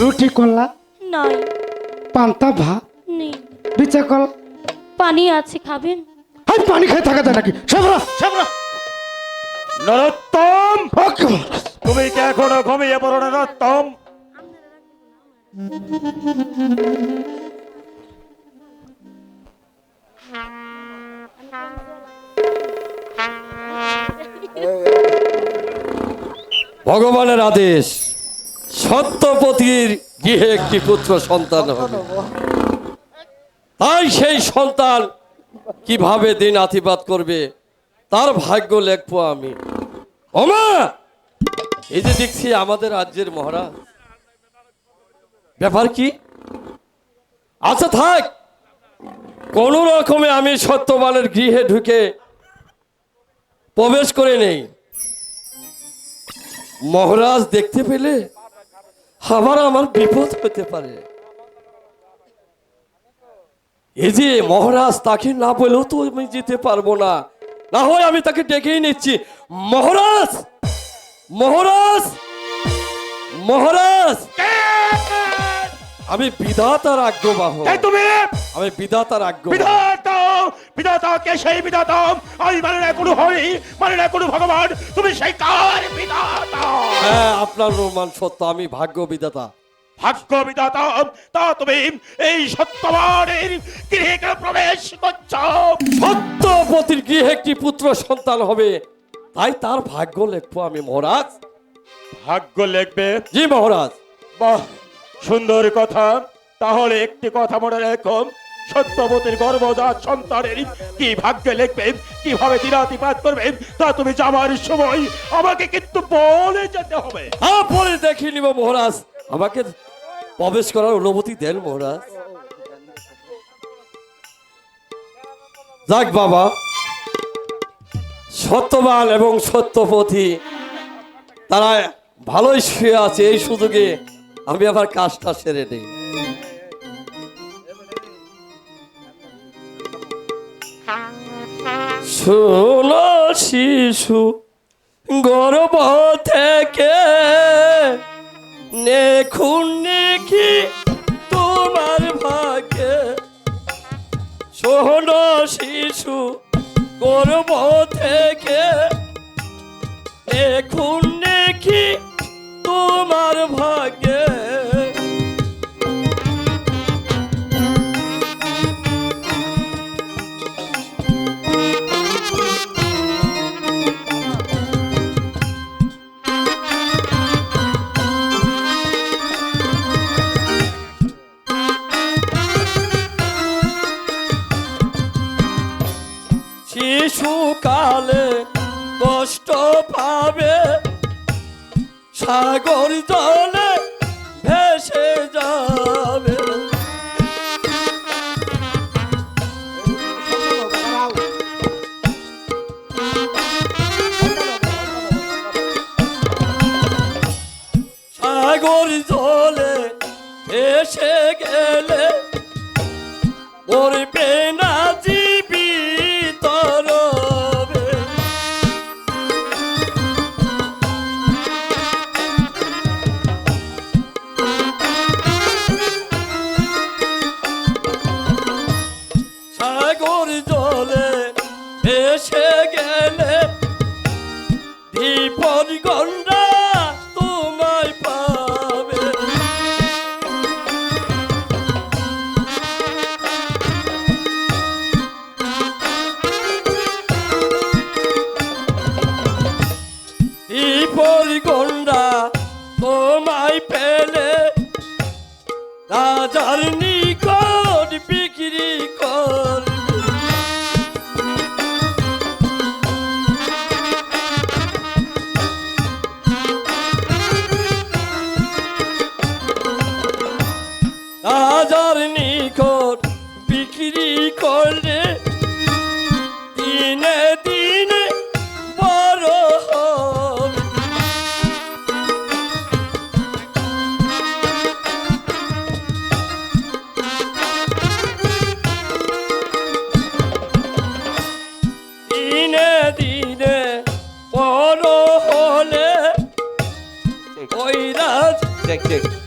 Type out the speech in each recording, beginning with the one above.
রুটি কলা নাই। পান্তা ভাত নেই। বিচা কল। পানি আছে খাবেন? হাই পানি খেয়ে থাকা যায় নাকি? সাবরা সাবরা নরোত্তম! তুমি কি এখনও ঘুমিয়ে পড়ো না নরোত্তম? ভগবানের আদেশ। সত্যপতির গৃহে একটি পুত্র সন্তান হবে। তাই সেই সন্তান কীভাবে দিন আতিবাদ করবে তার ভাগ্য লেখবো আমি। ওমা! এই যে দেখছি আমাদের রাজ্যের মহারাজ। ব্যাপার কি? আচ্ছা থাক। কোন রকমে আমি সত্যবানের গৃহে ঢুকে প্রবেশ করে নেই। মহারাজ দেখতে পেলে? আবার আমার বিপদ পেতে পারে। এই যে মহারাজ তাকে না বলেও তো আমি যেতে পারব না। না হয় আমি তাকে ডেকেই নিচ্ছি। মহারাজ! মহারাজ! মহারাজ! আমি বিধাতার আজ্ঞবাহ। এই তুমি! আমি বিধাতার আজ্ঞা বিধাতা বিধাতা কে সেই বিধাতা? আমি মানে না কোনো হরি মানে না কোনো ভগবান। তুমি সেই কার বিধাতা? হ্যাঁ আপনার রোমান সত্য আমি ভাগ্য বিধাতা। ভাগ্য বিধাতা তা তুমি এই সত্যবানের গৃহে প্রবেশ করছ? সত্যপতির গৃহে একটি পুত্র সন্তান হবে। তাই তার ভাগ্য লেখবো আমি মহারাজ। ভাগ্য লিখবে? জি মহারাজ। বাহ! সুন্দর কথা। তাহলে একটি কথা মনে রেখো। সত্যবতীর গর্ভজাত সন্তানের কি ভাগ্যে লিখবে? কীভাবে দিনাতিপাত করবে? তা তুমি যাওয়ার সময় আমাকে কিন্তু বলে যেতে হবে। হ্যাঁ পরে দেখে নিব মহারাজ। আমাকে প্রবেশ করার অনুমতি দেন মহারাজ। যাক বাবা, সত্যবান এবং সত্যপথী, তারা ভালোই শুয়ে আছে এই সুযোগে। আমি আবার কাজটা সেরে নেই। শোনো শিশু গর্ব থেকে নেখুন নেকি তোমার ভাগ্যে শোনো শিশু গর্ব থেকে এখন নেকি তোমার ভাগ্যে সাগর জলে ভেসে যাবে। সাগর জলে ভেসে গেলে মরবে না বিপদ বড় দেখ ওই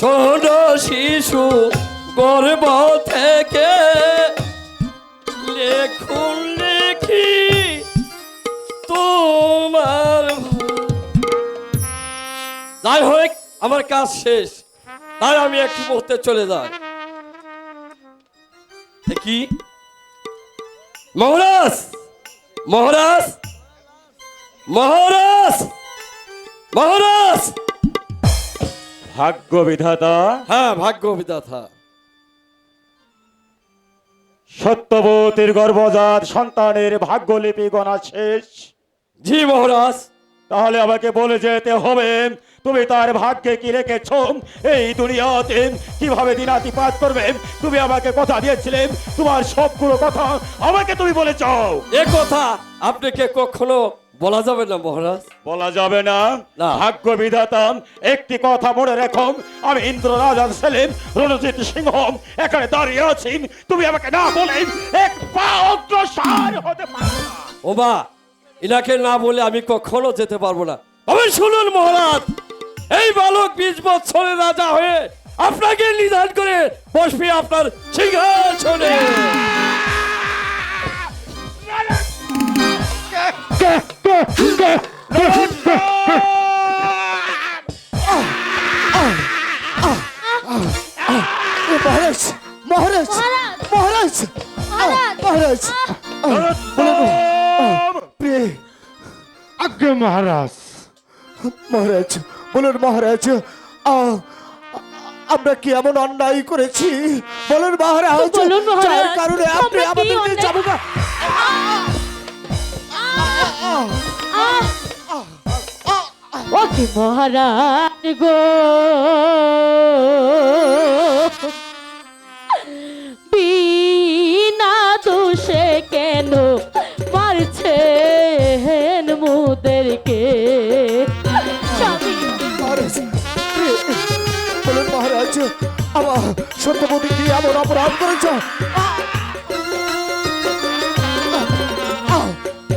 ছোট শিশু গর্ব থেকে লেখুন লেখি তোমার যাই হোক, আমার কাজ শেষ। তাই আমি একটি মুহূর্তে চলে যাই। কি মহারাজ! মহারাজ! মহারাজ! মহারাজ! ভাগ্য বিধাতা হ্যাঁ ভাগ্য বিধাতা সত্যবতীর গর্ভজাত সন্তানের ভাগ্যলিপি গণা শেষ। জি মহারাজ। তাহলে আমাকে বলে যেতে হবে তুমি তার ভাগ্যে কি রেখেছ? এই দুনিয়াতে কীভাবে দিনাতিপাত করবে? তুমি আমাকে কথা দিয়েছিলে তোমার সবগুলো কথা আমাকে তুমি বলেছ। এ কথা আপনাকে কখনো বলা যাবে না মহারাজ? বলা যাবে না। ভাগ্য বিধাতা একটি কথা মনে রেখো। আমি ইন্দ্র রাজা সেলিম রণজিৎ সিংহ এখানে দাঁড়িয়ে আছি। তুমি আমাকে না বলে এক পা অগ্রসর হতে পারো না। ওমা ইনাকে না বলে আমি কখনো যেতে পারব না। তবে শুনুন মহারাজ এই বালক বিশ বছরের রাজা হয়ে আপনাকে নিধান করে বসবে আপনার সিংহাসনে। মহারাজ মহারাজ মহারাজ মহারাজ! প্রিয় আজ্ঞে মহারাজ। মহারাজ বলুন মহারাজ আহ, আমরা কি এমন অন্যায় করেছি? বলুন মহারাজ যার কারণে আপনি আমাদেরকে যাব না ওকে মহারাজ গো। বিনা দোষে কেন মুদেরকে? মহারাজ প্রিয়, বলুন মহারাজ আমার সত্যপতি কি এমন অপরাধ করেছ?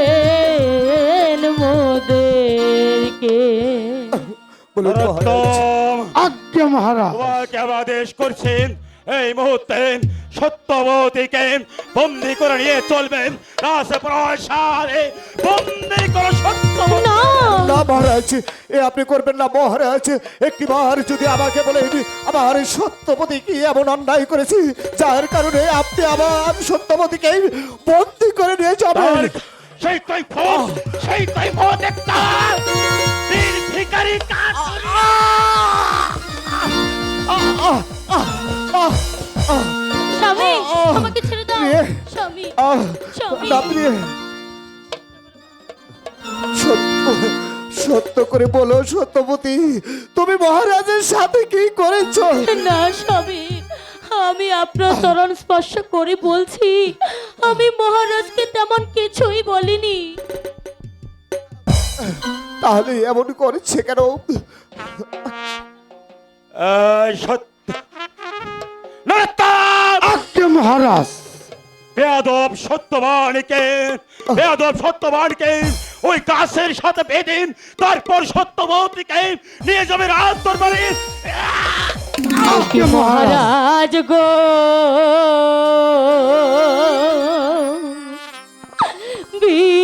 মারছেন মোদেরকে। বলুন মহারাজ। নরোত্তম, আজ্ঞে মহারাজ। তোমাকে আমি আদেশ করছেন এই মুহূর্তে সত্যবতীকে বন্দি করে নিয়ে চলবেন। রাজপ্রাসাদে বন্দি করে সত্যবতী। না। না মহারাজ এ আপনি করবেন না মহারাজ। একটি বার যদি আমাকে বলে আমার সত্যপতি কি এমন অন্যায় করেছি যার কারণে আপনি আমার সত্যপতিকে বন্দি করে নিয়ে যাবেন। সেই তাই ফোন সেই তাই ফোন একটা বীর ভিখারি কাজ স্বামী আমাকে ছেড়ে দাও। স্বামী স্বামী। সত্য সত্য করে বলো সত্যপতি তুমি মহারাজের সাথে কি করেছ? না স্বামী। আমি আপনার চরণ স্পর্শ করে বলছি আমি মহারাজকে তেমন কিছুই বলিনি। তাহলে এমন করেছে কেন! আজ্ঞে মহারাজ। বেয়াদব সত্যবানকে বেয়াদব সত্যবানকে ওই গাছের সাথে বেঁধে তারপর সত্যবতীকে নিয়ে যাবে রাজ দরবারে মহারাজ গো বিনা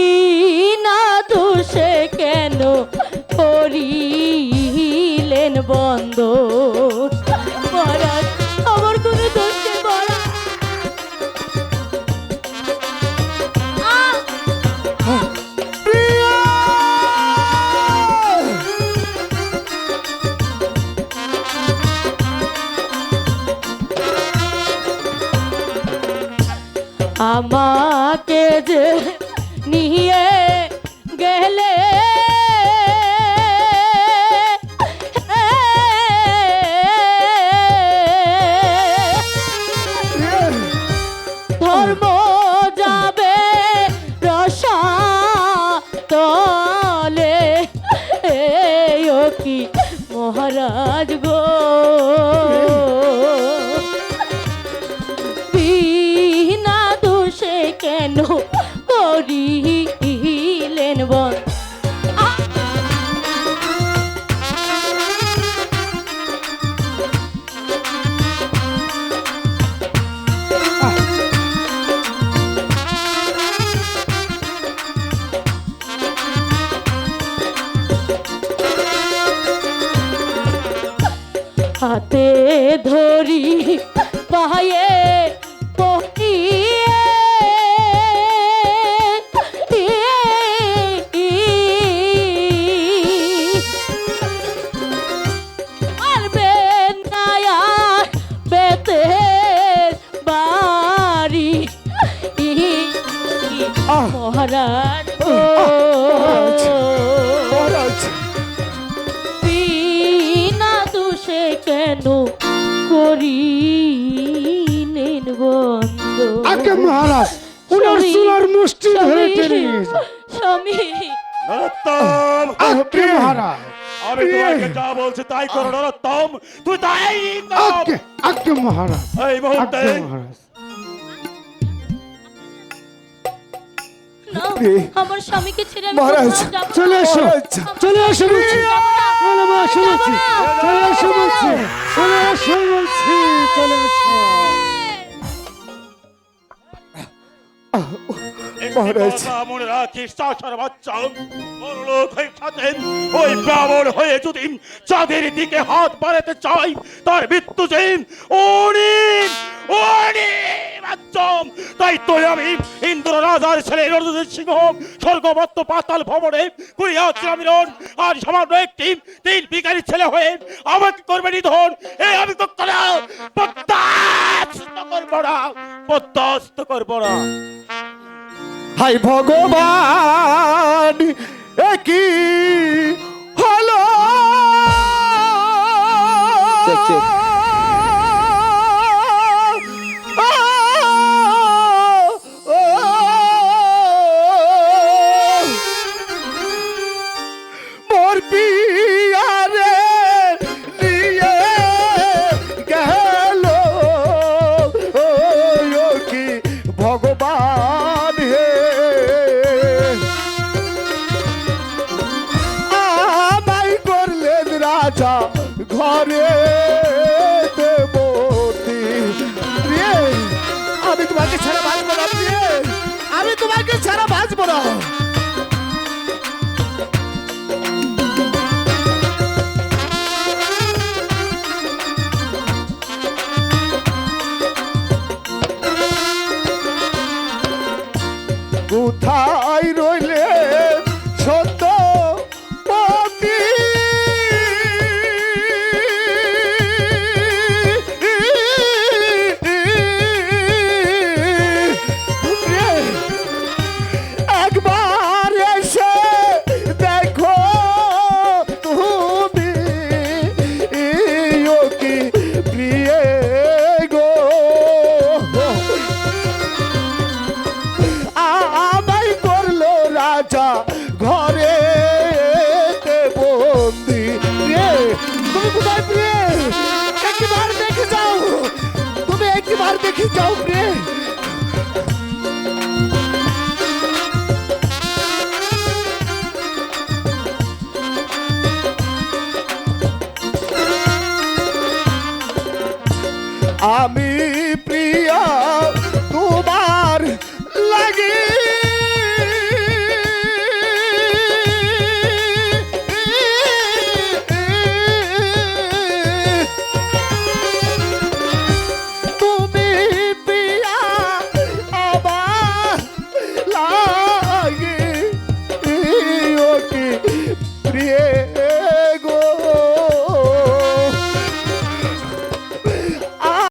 নিয়ে গেলে করিলেন বন। উনার স্বামী, চুলার মুষ্টি ধরে স্বামী, টেনে নিয়েছে স্বামী। নরোত্তম আগে মহারাজ। আমি তোমাকে যা বলছি তাই করো নরোত্তম। তুই তাই কর। আগে আগে মহারাজ? এই মুহূর্তে। মহারাজ? আমার স্বামীকে ছেড়ে আমি মহারাজ। চলে এসো। চলে এসো বলছি। চলে এসো বলছি। চলে এসো বলছি। চলে এসো বলছি। চলে এসো। মহারাজ। মনে রাখিস বড়লোক হয়ে থাকেন। ওই ব্রাহ্মণ হয়ে যদি চাঁদের দিকে হাত বাড়াতে চাই তার মৃত্যু অনেক অনেক তাই তো আমি ইন্দ্র রাজার ছেলে রণজিৎ সিংহ স্বর্গবত্ত পাতাল ভবনে আর সামান্য একটি তিন বিকারী ছেলে হয়ে আমাকে করবে নিধন। এই আমি তো করা প্রত্যাস্ত করব না প্রত্যাস্ত করব না। হাই ভগবান একই হলো? ভগবান? বাঁচবো না কোথায় Go.